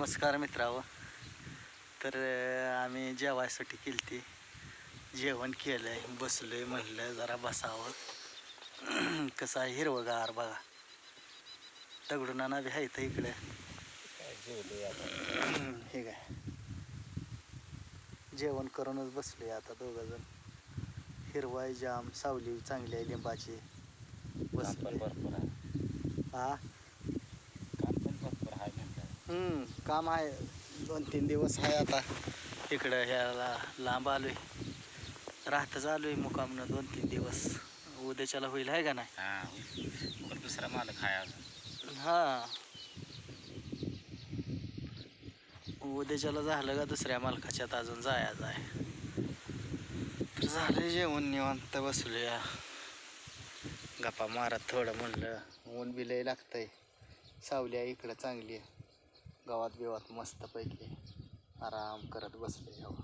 नमस्कार मित्रांनो. तर आम्ही जेवायसाठी केलती. जेवण केलंय बसलोय म्हणलं जरा बसावं. कसं आहे हिरवगार बघा. दगडूनाना बी आहे तर इकडे हे काय? जेवण करूनच बसलोय आता दोघं जण. हिरवाय जाम सावली चांगली आहे लिंबाची. आहे. हा काम पण भरपूर आहे म्हणलं हम्म, काम आहे. दोन तीन दिवस आहे आता. इकडं ह्याला लांब आलोय. राहतच आलोय मुकामनं दोन तीन दिवस. उद्याच्याला होईल आहे का नाही? हा पण दुसरा मालक आहे अजून. हा. उद्याच्याला झालं का दुसऱ्या मालकाच्यात? अजून जायचं आहे. तर झालं जेवण निवांत बसलोया. गप्पा मारत थोडं म्हणलं. ऊन बी लय लागतंय. सावली आहे इकडं चांगली आहे. गावात बिवात मस्तपैकी आराम करत बसले. हो